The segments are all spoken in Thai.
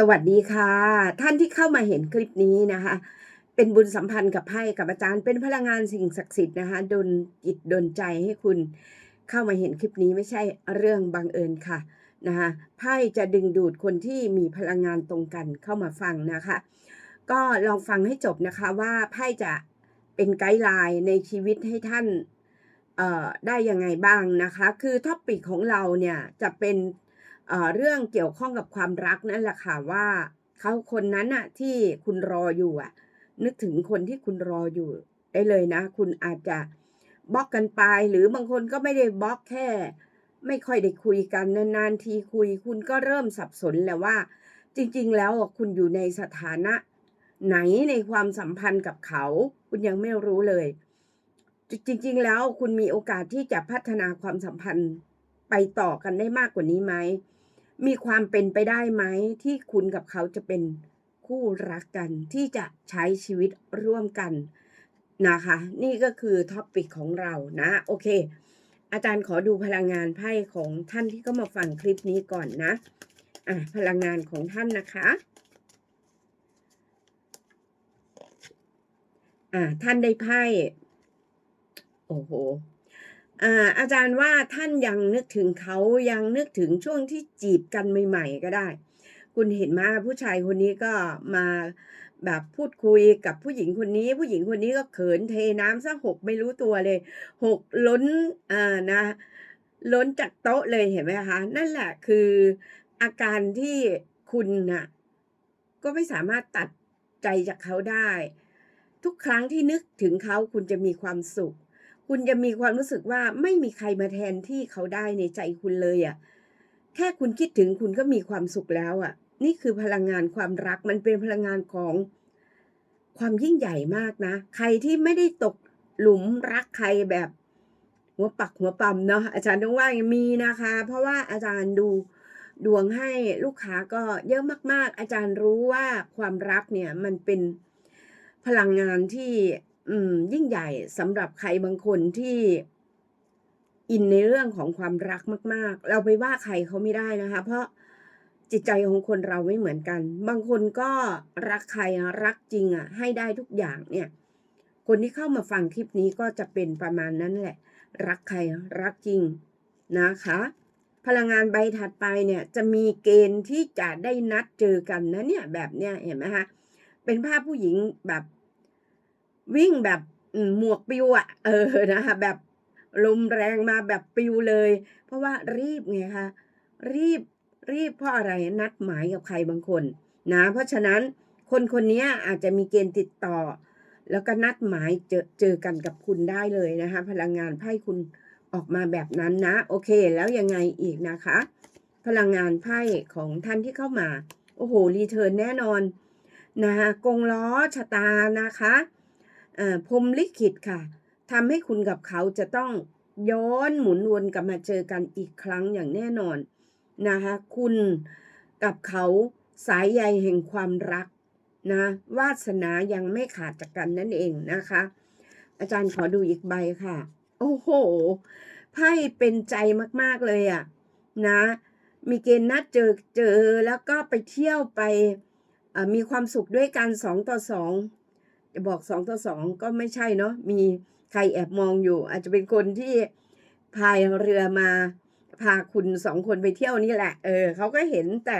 สวัสดีค่ะ ท่านที่เข้ามาเห็นคลิปนี้นะคะ เป็นบุญสัมพันธ์กับไพ่กับอาจารย์เป็นพลังงานสิ่งศักดิ์สิทธิ์นะคะดลจิตดลใจให้คุณเข้ามาเห็นคลิปนี้ไม่ใช่เรื่องบังเอิญค่ะนะคะไพ่จะดึงดูดคนที่มีพลังงานตรงกันเข้ามาฟังนะคะ ก็ลองฟังให้จบนะคะว่าไพ่จะเป็นไกด์ไลน์ในชีวิตให้ท่านได้ยังไงบ้างนะคะ คือท็อปิกของเราเนี่ยจะเป็น เรื่องเกี่ยวข้องกับความรักนั่นแหละค่ะว่าเขาคนนั้นอะที่คุณรออยู่อะนึกถึงคนที่คุณรออยู่ได้เลยนะ คุณอาจจะบล็อกกันไป หรือบางคนก็ไม่ได้บล็อกแค่ ไม่ค่อยได้คุยกันนานๆทีคุย คุณก็เริ่มสับสนแล้วว่า จริง ๆ แล้วคุณอยู่ในสถานะ ไหนในความสัมพันธ์กับเขา คุณยังไม่รู้เลย จริง ๆ แล้วคุณมีโอกาสที่จะพัฒนาความสัมพันธ์ไปต่อกันได้มากกว่านี้ไหม มีความเป็นไปได้ไหมที่คุณกับเขาจะเป็นคู่รักกันที่จะใช้ชีวิตร่วมกันนะคะ นี่ก็คือท็อปิกของเรานะ โอเค อาจารย์ขอดูพลังงานไพ่ของท่านที่เข้ามาฟังคลิปนี้ก่อนนะอะพลังงานของท่านนะคะอ่าท่านได้ไพ่โอ้โห อาอาจารย์ว่าท่านยังนึกถึงเขายังนึกถึงช่วงที่จีบกันใหม่ ๆ ก็ได้ คุณเห็นมาผู้ชายคนนี้ก็มาแบบพูดคุยกับผู้หญิงคนนี้ ผู้หญิงคนนี้ก็เขินเทน้ำซะหกไม่รู้ตัวเลยหกล้นอ่านะ ล้นจากโต๊ะเลยเห็นไหมคะนั่นแหละคืออาการที่คุณน่ะก็ไม่สามารถตัดใจจากเขาได้ ทุกครั้งที่นึกถึงเขาคุณจะมีความสุข คุณจะมีความรู้สึกว่าไม่มีใครมาแทนที่เขาได้ในใจคุณเลยอะ่ะ แค่คุณคิดถึงคุณก็มีความสุขแล้วอะ่ะ นี่คือพลังงานความรักมันเป็นพลังงานของความยิ่งใหญ่มากนะ ใครที่ไม่ได้ตกหลุมรักใครแบบหัวปักหัวปั๊มเนาะอาจารย์ต้องว่ามีนะคะ เพราะว่าอาจารย์ดูดวงให้ลูกค้าก็เยอะมาก ๆ อาจารย์รู้ว่าความรักเนี่ยมันเป็นพลังงานที่ ยิ่งใหญ่สำหรับใครบางคนที่อินในเรื่องของความรักมาก ๆ เราไปว่าใครเขาไม่ได้นะคะ เพราะจิตใจของคนเราไม่เหมือนกัน บางคนก็รักใครรักจริงอะ ให้ได้ทุกอย่างเนี่ย คนที่เข้ามาฟังคลิปนี้ก็จะเป็นประมาณนั้นแหละ รักใครรักจริงนะคะ พลังงานใบถัดไปเนี่ย จะมีเกณฑ์ที่จะได้นัดเจอกันนะเนี่ย แบบเนี้ยเห็นไหมคะเป็นภาพผู้หญิงแบบ วิ่งแบบหมวกปิวอะเออนะคะแบบลมแรงมาแบบปิวเลย เพราะว่ารีบไงคะรีบรีบเพราะอะไรนัดหมายกับใครบางคนนะเพราะฉะนั้นคนคนนี้อาจจะมีเกณฑ์ติดต่อ แล้วก็นัดหมายเจอเจอกันกับคุณได้เลยนะคะพลังงานไพ่คุณออกมาแบบนั้นนะ โอเค แล้วยังไงอีกนะคะ พลังงานไพ่ของท่านที่เข้ามา โอ้โห รีเทิร์นแน่นอนนะคะกงล้อชะตานะคะ พรมลิขิตค่ะทำให้คุณกับเขาจะต้องย้อนหมุนวนกลับมาเจอกันอีกครั้งอย่างแน่นอนนะคะคุณกับเขาสายใยแห่งความรักนะวาสนายังไม่ขาดจากกันนั่นเองนะคะ อาจารย์ขอดูอีกใบค่ะ โอ้โหไพ่เป็นใจมากๆเลยอะนะ มีเกณฑ์นัดเจอเจอแล้วก็ไปเที่ยวไปมีความสุขด้วยกันสองต่อสอง บอกสองต่อสองก็ไม่ใช่เนาะมีใครแอบมองอยู่ อาจจะเป็นคนที่พายเรือมาพาคุณสองคนไปเที่ยวนี่แหละ เออเขาก็เห็นแต่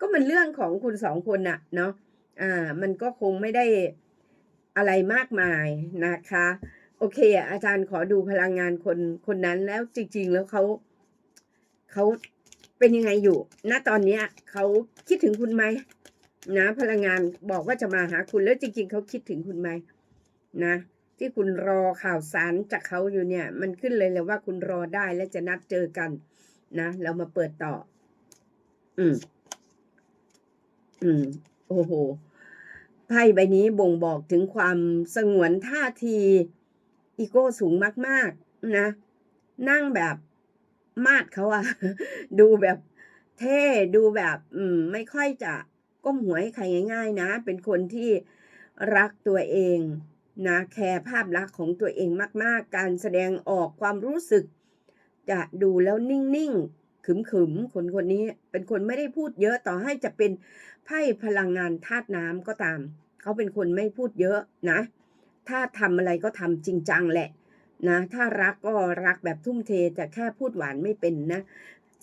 ก็มันเรื่องของคุณสองคนน่ะเนาะอ่า มันก็คงไม่ได้อะไรมากมายนะคะ โอเค อาจารย์ขอดูพลังงานคนคนนั้นแล้วจริง ๆ แล้วเขาเขาเป็นยังไงอยู่ ณตอนเนี้ยเขาคิดถึงคุณไหม นะพลังงานบอกว่าจะมาหาคุณแล้วจริง ๆเขาคิดถึงคุณไหมนะ ที่คุณรอข่าวสารจากเขาอยู่เนี่ย มันขึ้นเลยเลยว่าคุณรอได้และจะนัดเจอกัน นะ เรามาเปิดต่อ อืม อืม โอ้โหไพ่ใบนี้บ่งบอกถึงความสงวนท่าที อีโก้สูงมาก ๆ นะ นั่งแบบมาดเขาอะดูแบบเท่ดูแบบ อืม ไม่ค่อยจะ ก้มหัวให้ใครง่าย ๆ นะ เป็นคนที่รักตัวเองนะแคร์ภาพลักษณ์ของตัวเองมาก ๆ การแสดงออกความรู้สึก จะดูแล้วนิ่งขึมขึมๆคนคนนี้เป็นคนไม่ได้พูดเยอะต่อให้จะเป็นไพ่พลังงานธาตุน้ำก็ตาม เขาเป็นคนไม่พูดเยอะนะ ถ้าทำอะไรก็ทำจริงจังแหละนะถ้ารักก็รักแบบทุ่มเทแต่แค่พูดหวานไม่เป็นนะ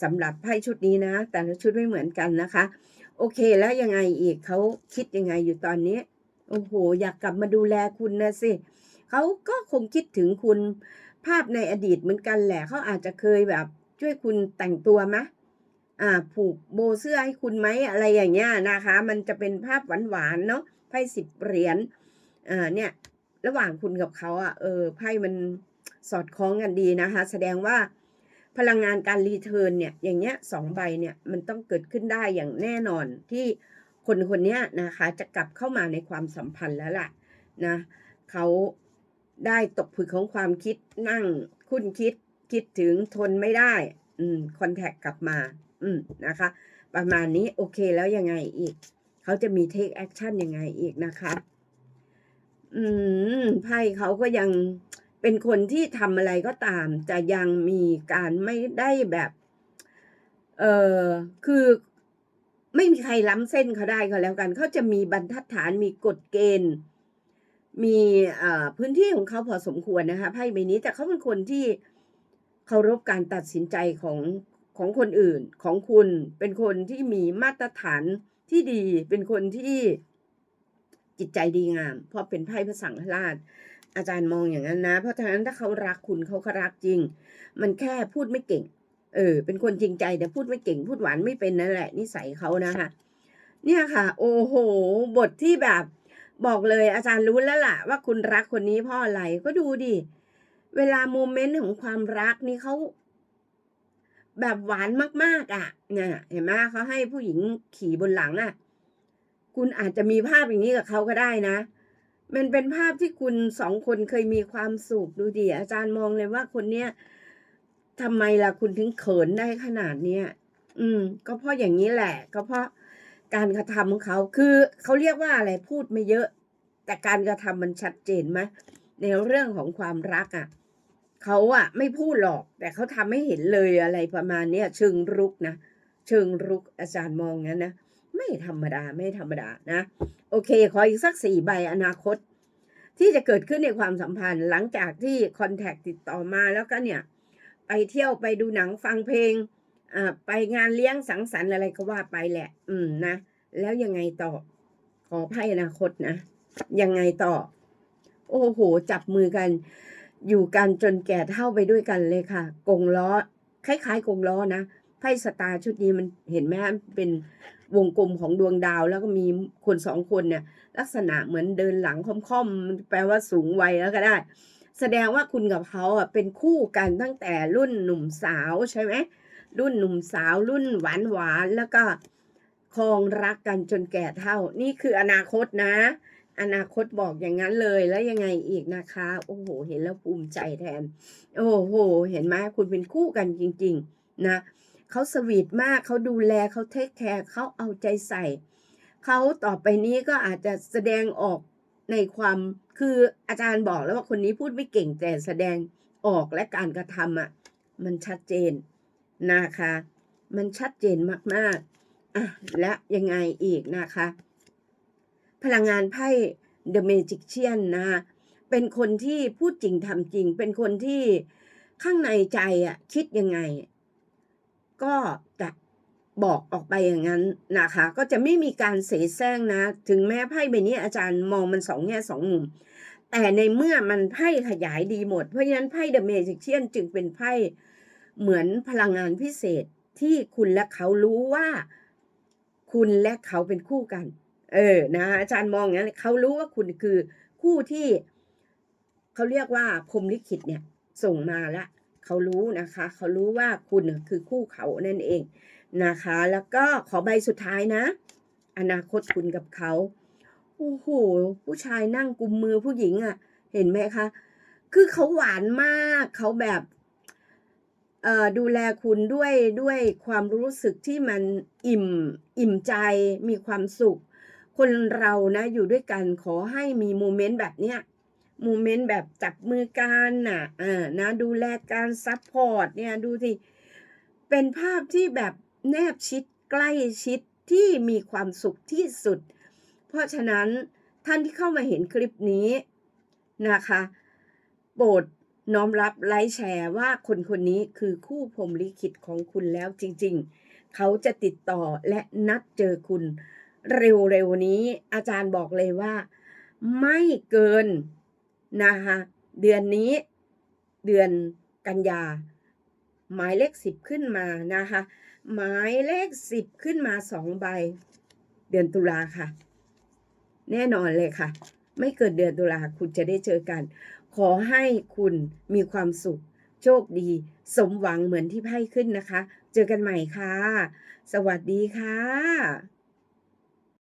สำหรับไพ่ชุดนี้นะ แต่ละชุดไม่เหมือนกันนะคะ โอเคแล้วยังไงอีกเขาคิดยังไงอยู่ตอนนี้ โอ้โห อยากกลับมาดูแลคุณนะสิเขาก็คงคิดถึงคุณภาพในอดีตเหมือนกันแหละเขาอาจจะเคยแบบ ช่วยคุณแต่งตัวไหมอ่า ผูกโบเสื้อให้คุณไหมอะไรอย่างเงี้ยนะคะ มันจะเป็นภาพหวานๆเนาะไพ่สิบเหรียญอ่าเนี่ย ระหว่างคุณกับเขาอะเออไพ่มันสอดคล้องกันดีนะคะ แสดงว่า พลังงานการรีเทิร์นเนี่ยอย่างเงี้ยสองใบเนี่ยมันต้องเกิดขึ้นได้อย่างแน่นอนที่คนคนเนี้ยนะคะจะกลับเข้ามาในความสัมพันธ์แล้วล่ะนะเขาได้ตกผึกของความคิดนั่งคุ้นคิดคิดถึงทนไม่ได้อืมคอนแทคกลับมาอืมนะคะ ประมาณนี้โอเคแล้วยังไงอีก เขาจะมีเทคแอคชั่นยังไงอีกนะคะ อืมไพ่เขาก็ยัง เป็นคนที่ทำอะไรก็ตาม จะยังมีการไม่ได้แบบ เออคือไม่มีใครล้ำเส้นเขาได้ก็แล้วกัน เขาจะมีบรรทัดฐานมีกฎเกณฑ์ มีเอ่อพื้นที่ของเขาพอสมควรนะคะไพ่ใบนี้แต่เขาเป็นคนที่เคารพการตัดสินใจของของคนอื่นของคุณเป็นคนที่มีมาตรฐานที่ดี เป็นคนที่จิตใจดีงามเพราะเป็นไพ่พระสังฆราช อาจารย์มองอย่างนั้นนะ เพราะฉะนั้นถ้าเขารักคุณเขาก็รักจริง มันแค่พูดไม่เก่ง เออ เป็นคนจริงใจแต่พูดไม่เก่ง พูดหวานไม่เป็นนั่นแหละ นิสัยเขานะคะ เนี่ยค่ะ โอ้โห บทที่แบบบอกเลยอาจารย์รู้แล้วล่ะ ว่าคุณรักคนนี้เพราะอะไรก็ดูดิเวลาโมเมนต์ของความรักนี่เขาแบบหวานมากๆ อะเนี่ยเห็นไหมเขาให้ผู้หญิงขี่บนหลังอะ คุณอาจจะมีภาพอย่างนี้กับเขาก็ได้นะ มันเป็นภาพที่คุณสองคนเคยมีความสุขดูดิอาจารย์มองเลยว่าคนเนี้ยทำไมล่ะคุณถึงเขินได้ขนาดเนี้ยอืม ก็เพราะอย่างนี้แหละ ก็เพราะการกระทำของเขาคือเขาเรียกว่าอะไรพูดไม่เยอะ แต่การกระทำมันชัดเจนไหมในเรื่องของความรักอะเขาอะไม่พูดหรอก แต่เขาทำให้เห็นเลยอะไรประมาณเนี้ยเชิงรุกนะเชิงรุกอาจารย์มองงั้นนะ ไม่ธรรมดาไม่ธรรมดานะ โอเค ขออีกสักสี่ใบอนาคต ที่จะเกิดขึ้นในความสัมพันธ์หลังจากที่คอนแทคติดต่อมาแล้วก็เนี่ย ไปเที่ยวไปดูหนังฟังเพลงอ่าไปงานเลี้ยงสังสรรค์อะไรก็ว่าไปแหละ อืมนะ แล้วยังไงต่อ ขอไพ่อนาคตนะยังไงต่อ โอ้โห จับมือกัน อยู่กันจนแก่เท่าไปด้วยกันเลยค่ะ กงล้อ คล้ายๆ กงล้อนะไพ่สตาร์ชุดนี้มันเห็นไหมเป็น วงกลมของดวงดาวแล้วก็มีคนสองคนเนี่ย ลักษณะเหมือนเดินหลังค่อมๆมันแปลว่าสูงวัยแล้วก็ได้ แสดงว่าคุณกับเขาอะเป็นคู่กันตั้งแต่รุ่นหนุ่มสาวใช่ไหมรุ่นหนุ่มสาวรุ่นหวานหวานแล้วก็ครองรักกันจนแก่เท่า นี่คืออนาคตนะ อนาคตบอกอย่างนั้นเลยแล้วยังไงอีกนะคะ โอ้โห เห็นแล้วภูมิใจแทน โอ้โห เห็นไหมคุณเป็นคู่กันจริง ๆ นะ เขาสวีทมากเขาดูแลเขาเทคแคร์เขาเอาใจใส่ เขาต่อไปนี้ก็อาจจะแสดงออกในความคืออาจารย์บอกแล้วว่าคนนี้พูดไม่เก่งแต่แสดงออกและการกระทำอะมันชัดเจนนะคะ มันชัดเจนมากๆอะและยังไงอีกนะคะ พลังงานไพ่ The Magician นะคะเป็นคนที่พูดจริงทำจริง เป็นคนที่ข้างในใจอะคิดยังไง ก็จะบอกออกไปอย่างนั้นนะคะ ก็จะไม่มีการเสแสร้งนะ ถึงแม้ไพ่ใบนี้อาจารย์มองมันสองแง่สองมุม แต่ในเมื่อมันไพ่ขยายดีหมด เพราะฉะนั้นไพ่เดอะเมจิเชียนจึงเป็นไพ่เหมือนพลังงานพิเศษที่คุณและเขารู้ว่า คุณและเขาเป็นคู่กัน เออนะอาจารย์มองอย่างนั้นเขารู้ว่าคุณคือคู่ที่เขาเรียกว่าพรหมลิขิตเนี่ยส่งมาละ เขารู้นะคะ เขารู้ว่าคุณคือคู่เขานั่นเองนะคะ แล้วก็ขอใบสุดท้ายนะ อนาคตคุณกับเขาโอ้โหผู้ชายนั่งกุมมือผู้หญิงอะ่ะ เห็นไหมคะ คือเขาหวานมากเขาแบบเอ่อดูแลคุณด้วยด้วยความรู้สึกที่มันอิ่มอิ่มใจมีความสุข คนเรานะอยู่ด้วยกันขอให้มีโมเมนต์แบบเนี้ย โมเมนต์แบบจับมือกันน่ะอ่านะดูแลการซัพพอร์ตเนี่ยดูสิเเป็นภาพที่แบบแนบชิดใกล้ชิดที่มีความสุขที่สุด เพราะฉะนั้นท่านที่เข้ามาเห็นคลิปนี้นะคะ โปรดน้อมรับไลค์แชร์ว่าคนคนนี้คือคู่พรหมลิขิตของคุณแล้วจริงๆ เขาจะติดต่อและนัดเจอคุณ เร็วๆนี้อาจารย์บอกเลยว่า ไม่เกิน นะคะเดือนนี้เดือนกันยา หมายเลขสิบขึ้นมานะคะหมายเลขสิบขึ้นมาสองใบ เดือนตุลาค่ะ แน่นอนเลยค่ะ ไม่เกินเดือนตุลาคุณจะได้เจอกัน ขอให้คุณมีความสุข โชคดี สมหวังเหมือนที่ไพ่ขึ้นนะคะ เจอกันใหม่ค่ะ สวัสดีค่ะ